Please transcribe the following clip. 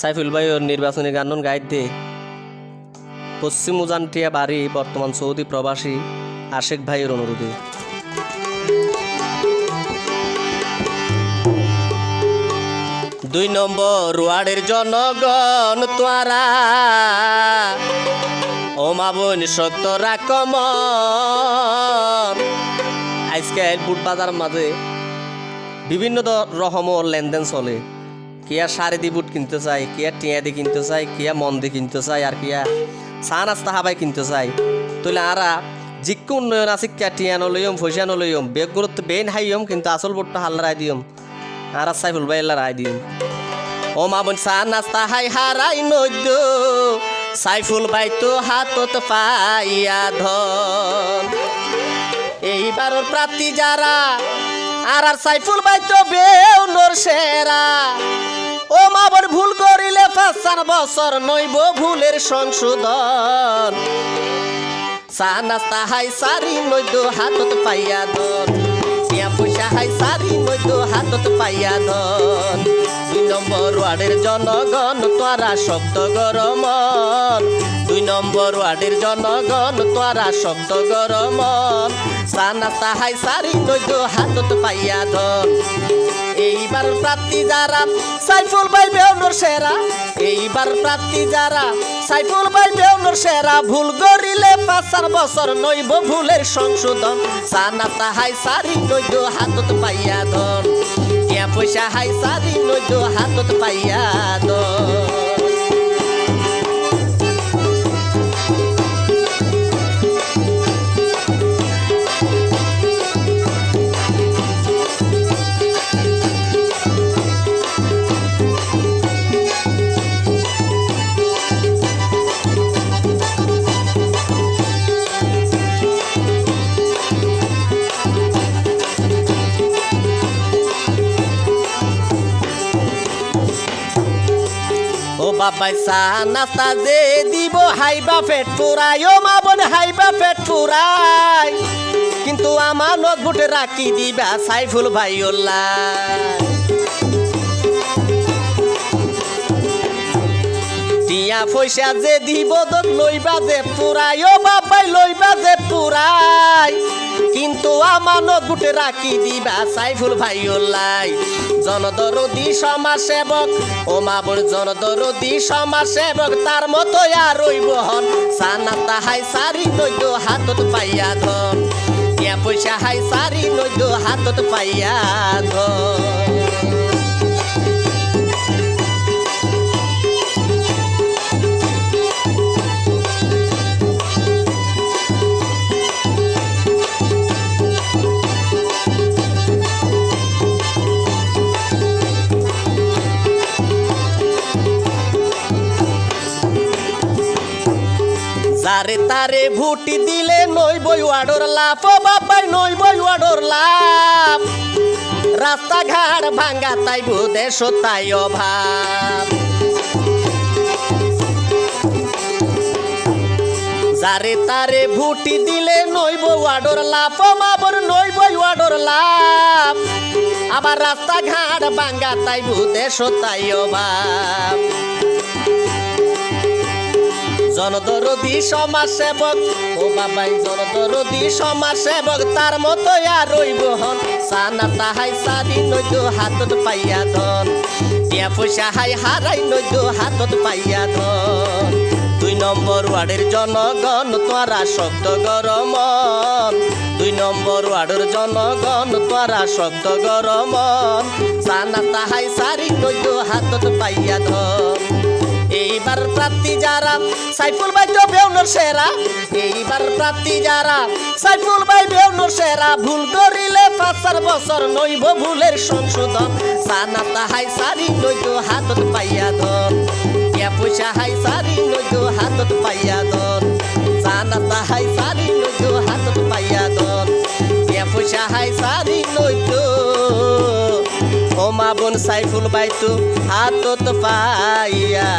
সাইফুল ভাই ওর নির্বাচনী গান গাইড দে পশ্চিম উজানটিয়া বাড়ি বর্তমান সৌদি প্রবাসী আশেক ভাইয়ের অনুরোধে। দুই নম্বর ওয়ার্ডের জনগণ তোয়ারা, ও মা বোন শক্ত রাকমন আজকে বুট বাজার মাঝে বিভিন্ন রকমের লেনদেন চলে। কিয়া শাড়ি দি বুট কিনতে চাই, কিয়া টিয়া দি কিনতে চাই, কিয়া মন দি কিনতে চাই, আর কিয়া চা নাস্তা হাবাই কিনতে চাই। তাহলে আরা, জিক্কু উন্নয়ন আছে, কিয়া টিয়া নলইম পয়সা নলইম বেগ গুরুত্ব বেন হাইম কিন্তু আসল বোটটা হাল্লা রায় দিম আর সাইফুল ভাই রায় দিম ও মা বোন, চা নাস্তা হাই হারাই নদ্য সাইফুল ভাই তো হাতত পাইয়া ধন। এইবারের প্রার্থী যারা আর আর সাইফুল ভাই তো বেউনোর সেরা। ও মাবর ভুল করিলে চার বছর নইব ভুলের সংশোধন। চা নাস্তা হাই সারি নইদ হাতত পাইয়া ধন টিয়া পয়সা হাই সারি নইদ হাতত পাইয়া ধন দুই নম্বর ওয়ার্ডের জনগণ তোরা শব্দ গরমন। দুই নম্বর ওয়ার্ডের জনগণ তোরা শব্দ গরমন। চা নাস্তা হাই সারি নইদ হাতত পাইয়া ধন এইবার প্রার্থী যারা, সাইফুল ভাই বেউনোর সেরা। এইবার প্রার্থী যারা, সাইফুল ভাই বেউনোর সেরা। ভুল করিলে পাঁচার বছর নইব ভুলের সংশোধন। সানা তাহাই সারি নইব হাতত পাইয়া ধন। পয়সা হাই সারি নইব হাতত পাইয়া চা নাস্তা যে দিব হাইবা পেট পুরাই ও মা বোন হাইবা পেট পুরাই কিন্তু আমার নদবুটে রাখি দিবা, সাইফুল ভাই টিয়া পয়সা যে দিব দক লইবা যে পুরাই ও বাবাই লইবা যে পুরাই কিন্তু আমার নদবুটে রাখি দিবা, সাইফুল ভাই ওল্লাই জনদরদি সমাজ সেবক ও মাবুর জনদরদি সমাজ সেবক তার মতো আর রইব হন। সানা তাহাই সারি নৈদ হাতত পাইয়া ধন। পয়সা হাই সারি নৈদ হাতত পাইয়া ধন। যারে তারে ভুটি দিলে নই বই ওয়াডর লাভ ও বাবাই নই বই ওয়াডর লাভ রাস্তাঘাট ভাঙ্গা তাই দেশ তাই অভাব। যারে তারে ভুটি দিলে নইব ওয়াডর লাভ ও মাবর নইব ওয়াডর লাভ আবার রাস্তাঘাট ভাঙ্গা তাই দেশ তাই অভাব। জনদরদি সমাজ সেবক ও বাবাই, জনদরদি সমাজ সেবক তার মতো আর রইব হন। সানা তাহাই সারি নইদ হাতত পাইয়া ধন। টিয়া পয়সা হাই হারাই নইদ হাতত পাইয়া ধন। দুই নম্বর ওয়ার্ডের জনগণ তোরা শব্দ গরমন। দুই নম্বর ওয়ার্ডের জনগণ তোরা শব্দ গরমন। সানা তাহাই সারি নইদ হাতত পাইয়া ধন। এইবার প্রার্থী যারা, সাইফুল ভাই তো বেউনোর সেরা। এইবার প্রার্থী যারা, সাইফুল ভাই বেউনোর সেরা। ভুল করিলে পাঁচ চার বছর নইব ভুলের সংশোধন। সানা তাহাই সারি নইতো হাতত পাইয়া ধন পয়সা হাই সারি নইতো হাতত পাইয়া বোন সাইফুল বাইতু হাতত পাইয়া